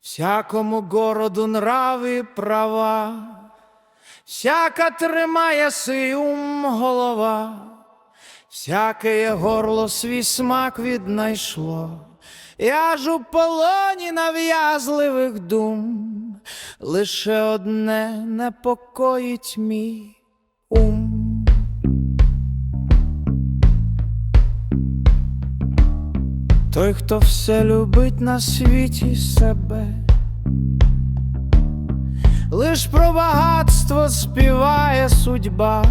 всякому городу нрави права, всяка тримає сий ум голова, всяке горло свій смак віднайшло. Я ж у полоні нав'язливих дум, лише одне непокоїть мій ум. Той, хто все любить на світі себе, лиш про багатство співає судьба.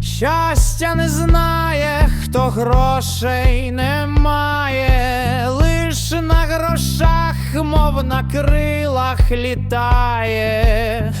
Щастя не знає, хто грошей не має, лиш на грошах, мов на крилах літає.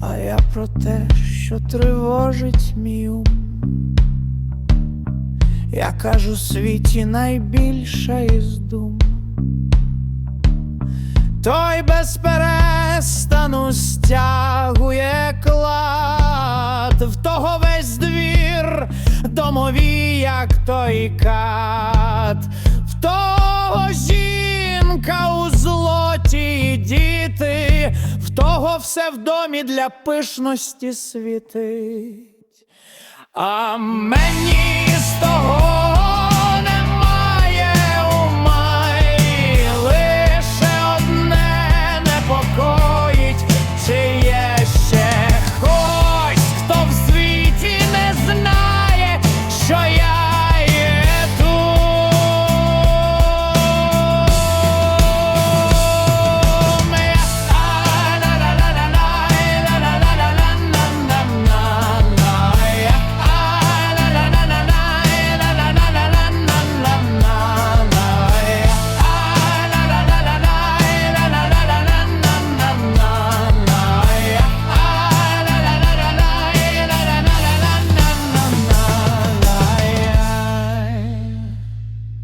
А я про те, що тривожить мій ум. Я кажу світі найбільша із дум. Той без перестану стягує клад, в того весь двір домові, як той кат, в того жінка в того все в домі для пишності світить. А мені